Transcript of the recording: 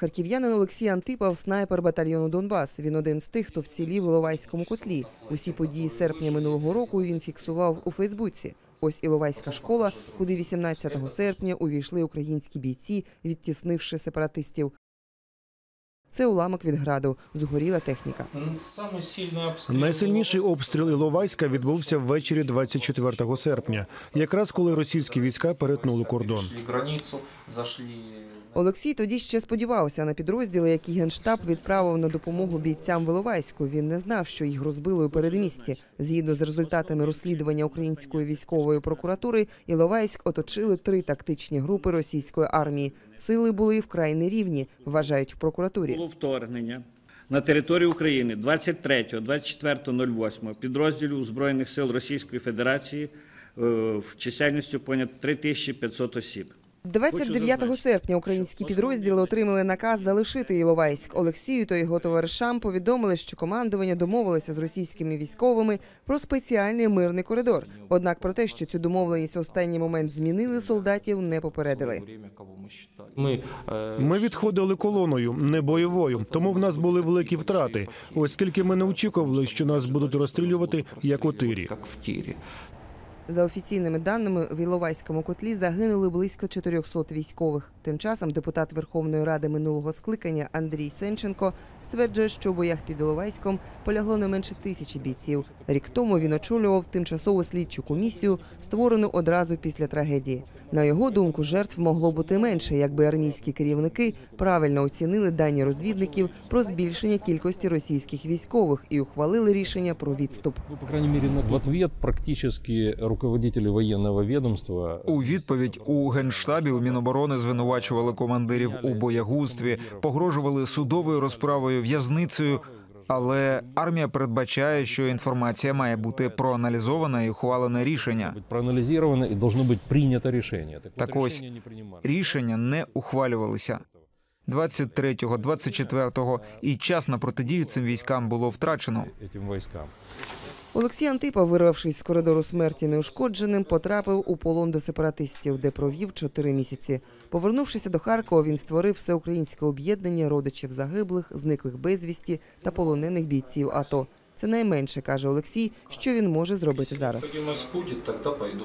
Харків'янин Олексій Антипов – снайпер батальйону Донбас. Він один з тих, хто вцілів в Іловайському котлі. Усі події серпня минулого року він фіксував у Фейсбуці. Ось Іловайська школа, куди 18 серпня увійшли українські бійці, відтіснивши сепаратистів. Це уламок від граду, згоріла техніка. Найсильніший обстріл Іловайська відбувся ввечері 24 серпня, якраз коли російські війська перетнули кордон. Олексій тоді ще сподівався на підрозділи, які генштаб відправив на допомогу бійцям в Іловайську. Він не знав, що їх розбили у передмісті. Згідно з результатами розслідування української військової прокуратури, Іловайськ оточили три тактичні групи російської армії. Сили були вкрай нерівні, вважають в прокуратурі. Було вторгнення на територію України 23-24.08 підрозділів Збройних сил Російської Федерації е, в чисельністю понад 3500 осіб. 29 серпня українські підрозділи отримали наказ залишити Іловайськ. Олексію та його товаришам повідомили, що командування домовилося з російськими військовими про спеціальний мирний коридор. Однак про те, що цю домовленість в останній момент змінили, солдатів не попередили. Э, Ми відходили колоною, не бойовою, тому в нас були великі втрати, оскільки ми не очікували, що нас будуть розстрілювати як у тирі. За офіційними даними, в Іловайському котлі загинули близько 400 військових. Тим часом депутат Верховної Ради минулого скликання Андрій Сенченко стверджує, що у боях під Іловайськом полягло не менше тисячі бійців. Рік тому він очолював тимчасову слідчу комісію, створену одразу після трагедії. На його думку, жертв могло бути менше, якби армійські керівники правильно оцінили дані розвідників про збільшення кількості російських військових і ухвалили рішення про відступ. Ну, по крайней мере, на- в ответ практически руководители военного ведомства У відповідь у генштабі у Міноборони звинувачували командирів у боягузтві, погрожували судовою розправою, в'язницею. Але армія передбачає, що інформація має бути проаналізована і ухвалене рішення. быть проанализировано и должно быть принято решение. Так, ось. Рішення не ухвалювалися. 23-го, 24-го і час на протидію цим військам було втрачено. Олексій Антипа, вирвавшись з коридору смерті неушкодженим, потрапив у полон до сепаратистів, де провів чотири місяці. Повернувшися до Харкова, він створив всеукраїнське об'єднання родичів загиблих, зниклих безвісті та полонених бійців АТО. Це найменше каже Олексій, що він може зробити зараз. Якщо у нас буде, тоді пойду.